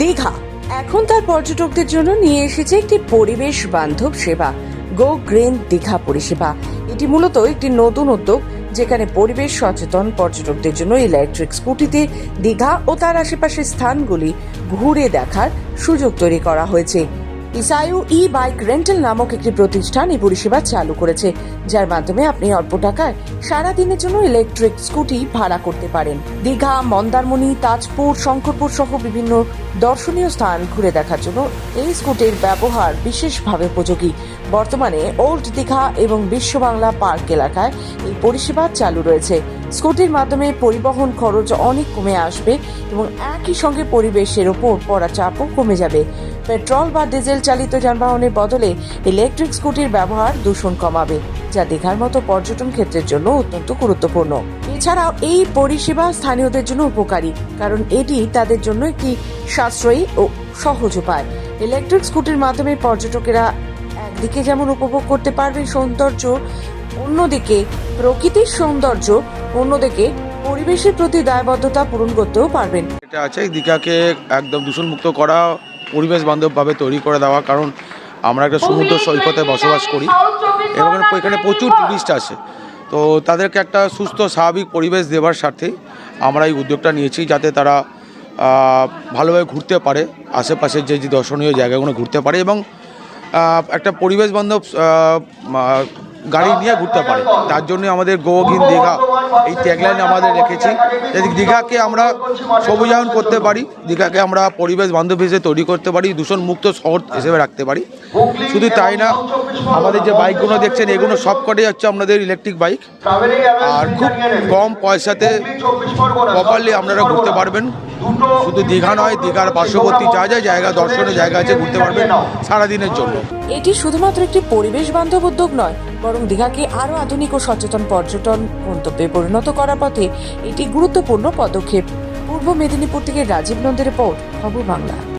দীঘা। এখন তার পর্যটকদের জন্য নিয়ে এসেছে একটি পরিবেশ বান্ধব সেবা গো গ্রিন দীঘা পরিষেবা। এটি মূলত একটি নতুন উদ্যোগ যেখানে পরিবেশ সচেতন পর্যটকদের জন্য ইলেকট্রিক স্কুটিতে দীঘা ও তার আশেপাশের স্থানগুলি ঘুরে দেখার সুযোগ তৈরি করা হয়েছে। ইসায়ু ই বাইক রেন্টাল নামক একটি প্রতিষ্ঠান এই পরিষেবা চালু করেছে, যার মাধ্যমে আপনি অল্প টাকায় সারা দিনের জন্য ইলেকট্রিক স্কুটি ভাড়া করতে পারেন। দীঘা, মন্দারমণি, তাজপুর, শঙ্করপুর সহ বিভিন্ন দর্শনীয় স্থান ঘুরে দেখার জন্য এই স্কুটির ব্যবহার বিশেষভাবে উপযোগী। বর্তমানে ওল্ড দীঘা এবং বিশ্ব বাংলা পার্ক এলাকায় এই পরিষেবা চালু রয়েছে। স্কুটির মাধ্যমে পরিবহন খরচ অনেক কমে আসবে এবং একই সঙ্গে পরিবেশের ওপর পড়া চাপও কমে যাবে। পেট্রোল বা ডিজেল চালিত যানবাহনের বদলে ইলেকট্রিক স্কুটির ব্যবহার দূষণ কমাবে, যা দীঘার মতো পর্যটন ক্ষেত্রের জন্য অত্যন্ত গুরুত্বপূর্ণ। এছাড়াও এই পরিষেবা স্থানীয়দের জন্য উপকারী, কারণ এটি তাদের জন্য একটি সাশ্রয়ী ও সহজ উপায়। ইলেকট্রিক স্কুটির মাধ্যমে পর্যটকেরা একদিকে যেমন উপভোগ করতে পারবেন সৌন্দর্য, অন্যদিকে প্রকৃতির সৌন্দর্য, অন্যদিকে পরিবেশের প্রতি দায়বদ্ধতা পূরণ করতেও পারবেন। এটা আছে দীঘাকে একদম দূষণমুক্ত করা পরিবেশ বান্ধবভাবে তৈরি করে দেওয়া কারণ আমরা একটা সমুদ্র সৈকতে বসবাস করি। এবং এখানে প্রচুর টুরিস্ট আসে। তো তাদেরকে একটা সুস্থ স্বাভাবিক পরিবেশ দেওয়ার স্বার্থে আমরা এই উদ্যোগটা নিয়েছি যাতে তারা ভালোভাবে ঘুরতে পারে আশেপাশের যে যে দর্শনীয় জায়গাগুলো ঘুরতে পারে এবং একটা পরিবেশ বান্ধব গাড়ি নিয়ে ঘুরতে পারে। তার জন্য আমাদের গোগিন দীঘা এই ট্যাগলাইন আমাদের রেখেছি যাতে দীঘাকে আমরা সবুজায়ন করতে পারি, দীঘাকে আমরা পরিবেশ বান্ধব হিসেবে তৈরি করতে পারি দূষণ মুক্ত শহর হিসেবে রাখতে পারি। শুধু তাই না, আমাদের যে বাইকগুলো দেখছেন, এগুলো সবকটাই হচ্ছে আমাদের ইলেকট্রিক বাইক আর খুব কম পয়সাতে প্রপারলি আপনারা ঘুরতে পারবেন। শুধু দীঘা নয়, দীঘার পার্শ্ববর্তী যা যা জায়গা দর্শনের জায়গা আছে, ঘুরতে পারবেন সারাদিনের জন্য। এটি শুধুমাত্র একটি পরিবেশ বান্ধব উদ্যোগ নয়, বরং দীঘাকে আরও আধুনিক ও সচেতন পর্যটন গন্তব্যে পরিণত করার পথে এটি গুরুত্বপূর্ণ পদক্ষেপ। পূর্ব মেদিনীপুর থেকে রাজীব নন্দের পর খবর বাংলা।